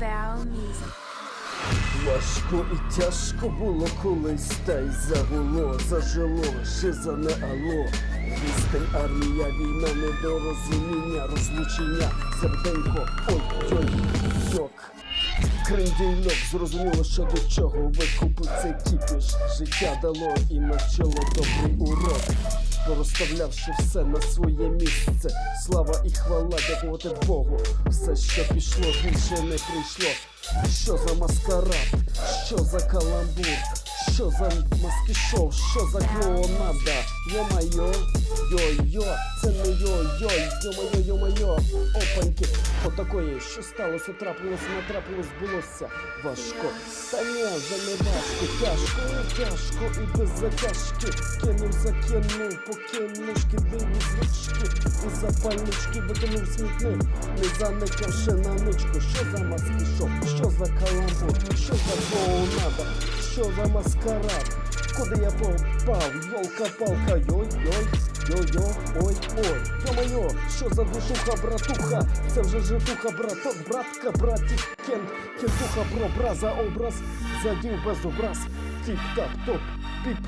Sound Music. Важко і тяжко було колись, та й загуло, зажило, шиза не ало. Відстань армія, війна, недорозуміння, розлучення, серденько, ой-ой, йок. Крендільок, зрозуміло, що до чого викупив цей кіпіш. Життя дало і навчило добрий урок. Порозставлявши все на своє місце, слава і хвала, дякувати Богу. Все, що пішло, більше не прийшло. Що за маскарад, що за каламбур, що за маски шоу, що за клоунада, йо-майо, йо-йо, це не йо-йо, йо-майо, йо-майо, опаньки, отакої, що сталося, трапилось, не трапилось, збулося. Важко. Та ні, вже не важко, тяжко, тяжко, і без затяжки. Кинув, закинув, покинув шкідливі звички, і запальнички викинув смітник, не заникавши на ничку. Що за маски шоу, що за каламбур, що за клоунада, що за маскарад, куди я попав, йолка-палка, йой-йой, йо-йо, ой-ой, йо-моє, що за душуха, братуха, це вже житуха, браток, братка, братік, кент, кентуха, бро, браза, образ, задів без образ, тіп-тап, топ, піп,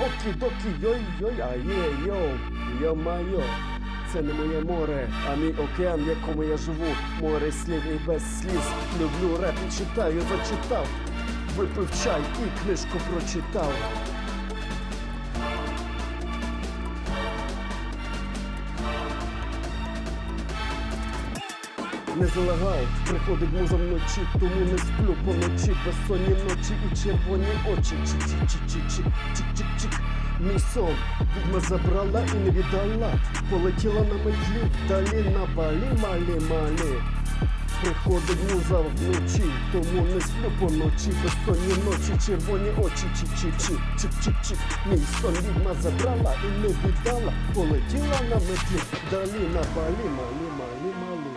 окі-докі, йой-йой, а є, йоу, йо-майо. Це не моє море, а мій океан, в якому я живу. Море слів і без сліз. Люблю реп і читаю, зачитав. Випив чай і книжку прочитав. Не залагав, приходить муза вночі, тому не сплю поночі, безсонні ночі і червоні очі. Чик-чик-чик-чик-чик-чик. Мій сон відьма забрала і не віддала. Полетіла на метлі, далі на балі, малі, малі. Приходить муза вночі, тому не сплю поночі, безсонні ночі, червоні очі, чі чі чі чик-чик-чик. Мій сон відьма забрала і не віддала. Полетіла на метлі, далі на балі, малі, малі, малі.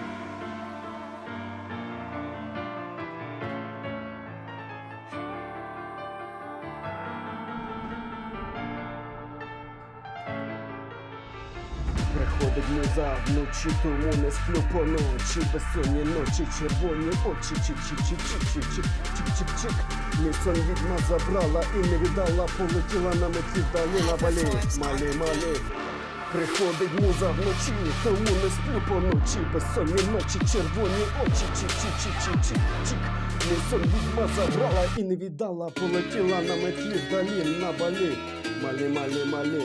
Приходить муза вночі, тому не сплю поночі, безсонні ночі, червоні очі, чик-чик-чик-чик-чик-чик-чик-чик. Мій сон відьма забрала і не віддала, полетіла на меті далі на валі, малі, малі. Приходить муза вночі, тому не сплю поночі, безсонні ночі, червоні очі, чик-чик-чик-чик-чик-чик. Мій сон відьма забрала і не віддала, полетіла на метлі далі на балі, малі, малі, малі.